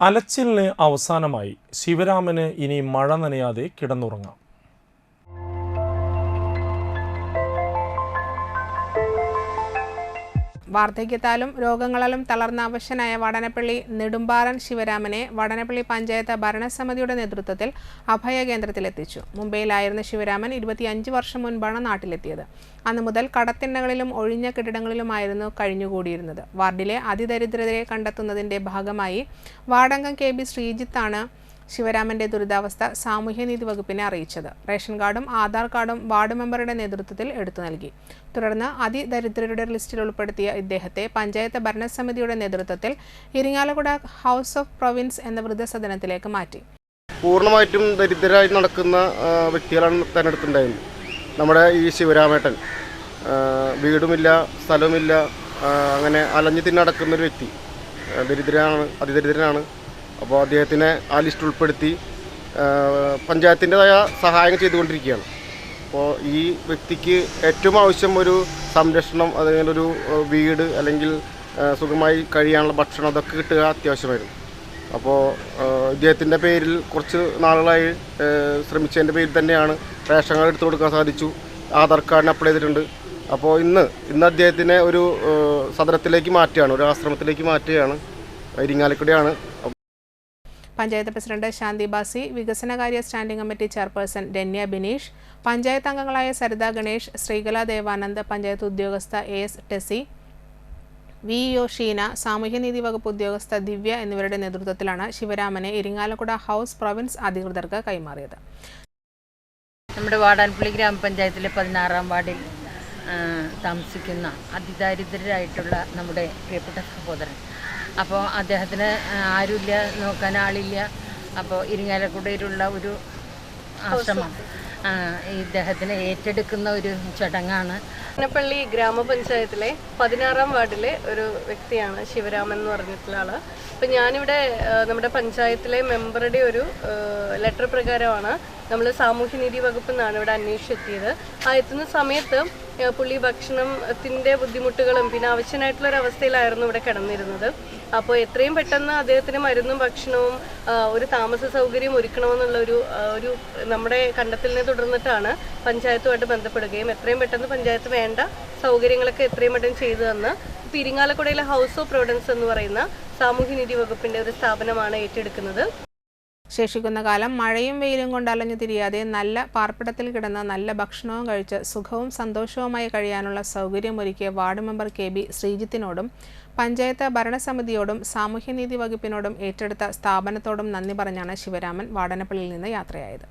അലച്ചിലിന് അവസാനമായി ശിവരാമന് ഇനി മഴ നനയാതെ കിടന്നുറങ്ങാം. വാർദ്ധക്യത്താലും രോഗങ്ങളാലും തളർന്ന അവശനായ വടനപ്പള്ളി നെടുമ്പാറൻ ശിവരാമനെ വടനപ്പള്ളി പഞ്ചായത്ത് ഭരണസമിതിയുടെ നേതൃത്വത്തിൽ അഭയ കേന്ദ്രത്തിലെത്തിച്ചു. മുംബൈയിലായിരുന്ന ശിവരാമൻ ഇരുപത്തിയഞ്ച് വർഷം മുൻപാണ് നാട്ടിലെത്തിയത്. അന്നു മുതൽ കടത്തിണ്ണകളിലും ഒഴിഞ്ഞ കെട്ടിടങ്ങളിലുമായിരുന്നു കഴിഞ്ഞുകൂടിയിരുന്നത്. വാർഡിലെ അതിദരിദ്രരെ കണ്ടെത്തുന്നതിന്റെ ഭാഗമായി വാർഡംഗം കെ ബി ശ്രീജിത്താണ് ശിവരാമന്റെ ദുരിതാവസ്ഥ സാമൂഹ്യനീതി വകുപ്പിനെ അറിയിച്ചത്. റേഷൻ കാർഡും ആധാർ കാർഡും വാർഡ് മെമ്പറുടെ നേതൃത്വത്തിൽ എടുത്തു നൽകി. തുടർന്ന് അതിദരിദ്രരുടെ ലിസ്റ്റിൽ ഉൾപ്പെടുത്തിയ ഇദ്ദേഹത്തെ പഞ്ചായത്ത് ഭരണസമിതിയുടെ നേതൃത്വത്തിൽ ഇരിങ്ങാലക്കുട ഹൗസ് ഓഫ് പ്രൊവിൻസ് എന്ന വൃദ്ധസദനത്തിലേക്ക് മാറ്റി. പൂർണമായിട്ടും ദരിദ്രരായി നടക്കുന്ന വ്യക്തികളാണ് തെരഞ്ഞെടുത്തുണ്ടായിരുന്നത് നമ്മുടെ ഈ ശിവരാമേട്ടൻ വീടുമില്ല സ്ഥലവുമില്ല അങ്ങനെ അലഞ്ഞു തിന്നടക്കുന്നൊരു വ്യക്തി. ദരിദ്രനാണ് അതിദരിദ്രനാണ്. അപ്പോൾ അദ്ദേഹത്തിനെ ആ ലിസ്റ്റ് ഉൾപ്പെടുത്തി പഞ്ചായത്തിന്റെതായ സഹായങ്ങൾ ചെയ്തുകൊണ്ടിരിക്കുകയാണ്. അപ്പോൾ ഈ വ്യക്തിക്ക് ഏറ്റവും ആവശ്യം ഒരു സംരക്ഷണം അല്ലെങ്കിൽ ഒരു വീട് അല്ലെങ്കിൽ സുഖമായി കഴിയാനുള്ള ഭക്ഷണം അതൊക്കെ കിട്ടുക അത്യാവശ്യമായിരുന്നു. അപ്പോൾ ഇദ്ദേഹത്തിന്റെ പേരിൽ കുറച്ച് നാളുകളായി ശ്രമിച്ചതിന്റെ പേരിൽ തന്നെയാണ് റേഷൻ കാർഡ് എടുത്തു കൊടുക്കാൻ സാധിച്ചു. ആധാർ കാർഡിന് അപ്ലൈ ചെയ്തിട്ടുണ്ട്. അപ്പോൾ ഇന്ന് ഇന്ന് അദ്ദേഹത്തിനെ ഒരു സദനത്തിലേക്ക് മാറ്റുകയാണ് ഒരു ആശ്രമത്തിലേക്ക് മാറ്റുകയാണ്. ഇരിങ്ങാലക്കുടയാണ് പഞ്ചായത്ത് പ്രസിഡന്റ് ശാന്തി ബാസി വികസനകാര്യ standing committee chairperson Ranya Bineesh panchayat അംഗങ്ങളായ സരിത ഗണേഷ് ശ്രീകല ദേവാനന്ദ് പഞ്ചായത്ത് ഉദ്യോഗസ്ഥ A S Tessy V O Sheena സാമൂഹ്യനീതി വകുപ്പ് ഉദ്യോഗസ്ഥ ദിവ്യ എന്നിവരുടെ നേതൃത്വത്തിലാണ് ശിവരാമനെ ഇരിങ്ങാലക്കുട ഹൗസ് പ്രൊവിൻസ് അധികൃതർക്ക് കൈമാറിയത്. നമ്മുടെ വാടാൻപുള്ളി ഗ്രാമപഞ്ചായത്തിലെ പതിനാറാം വാർഡിൽ താമസിക്കുന്ന അതിദാരിദ്രരായിട്ടുള്ള നമ്മുടെ പ്രിയപ്പെട്ട സഹോദരൻ. അപ്പോൾ അദ്ദേഹത്തിന് ആരുമില്ല നോക്കാൻ ആളില്ല. അപ്പോൾ ഇരിങ്ങാലക്കുടയിലുള്ള ഒരു ആശ്രമം ഇദ്ദേഹത്തിനെ ഏറ്റെടുക്കുന്ന ഒരു ചടങ്ങാണ്. പള്ളി ഗ്രാമപഞ്ചായത്തിലെ പതിനാറാം വാർഡിലെ ഒരു വ്യക്തിയാണ് ശിവരാമൻ എന്ന് പറഞ്ഞിട്ടുള്ള ആൾ. അപ്പം ഞാനിവിടെ നമ്മുടെ പഞ്ചായത്തിലെ മെമ്പറുടെ ഒരു ലെറ്റർ പ്രകാരമാണ് നമ്മൾ സാമൂഹ്യനീതി വകുപ്പിൽ നിന്നാണ് ഇവിടെ അന്വേഷിച്ചെത്തിയത്. ആ എത്തുന്ന സമയത്ത് പുള്ളി ഭക്ഷണത്തിന്റെ ബുദ്ധിമുട്ടുകളും പിന്നെ ആവശ്യമായിട്ടുള്ള ഒരു അവസ്ഥയിലായിരുന്നു ഇവിടെ കിടന്നിരുന്നത്. അപ്പോൾ എത്രയും പെട്ടെന്ന് അദ്ദേഹത്തിന് മരുന്നും ഭക്ഷണവും ഒരു താമസ സൗകര്യം ഒരുക്കണമെന്നുള്ള ഒരു ഒരു നമ്മുടെ കണ്ടെത്തലിനെ തുടർന്നിട്ടാണ് പഞ്ചായത്തുമായിട്ട് ബന്ധപ്പെടുകയും എത്രയും പെട്ടെന്ന് പഞ്ചായത്ത് വേണ്ട സൗകര്യങ്ങളൊക്കെ എത്രയും പെട്ടെന്ന് ചെയ്തു തന്ന് ഇപ്പോൾ ഇരിങ്ങാലക്കുടയിലെ ഹൗസ് ഓഫ് പ്രൊവിഡൻസ് എന്ന് പറയുന്ന സാമൂഹ്യനീതി വകുപ്പിന്റെ ഒരു സ്ഥാപനമാണ് ഏറ്റെടുക്കുന്നത്. ശേഷിക്കുന്ന കാലം മഴയും വെയിലും കൊണ്ട് അലഞ്ഞു തിരിയാതെ നല്ല പാർപ്പിടത്തിൽ കിടന്ന് നല്ല ഭക്ഷണവും കഴിച്ച് സുഖവും സന്തോഷവുമായി കഴിയാനുള്ള സൗകര്യമൊരുക്കിയ വാർഡ് മെമ്പർ കെ ബി ശ്രീജിത്തിനോടും പഞ്ചായത്ത് ഭരണസമിതിയോടും സാമൂഹ്യനീതി വകുപ്പിനോടും ഏറ്റെടുത്ത സ്ഥാപനത്തോടും നന്ദി പറഞ്ഞാണ് ശിവരാമൻ വാടനപ്പള്ളിയിൽ നിന്ന് യാത്രയായത്.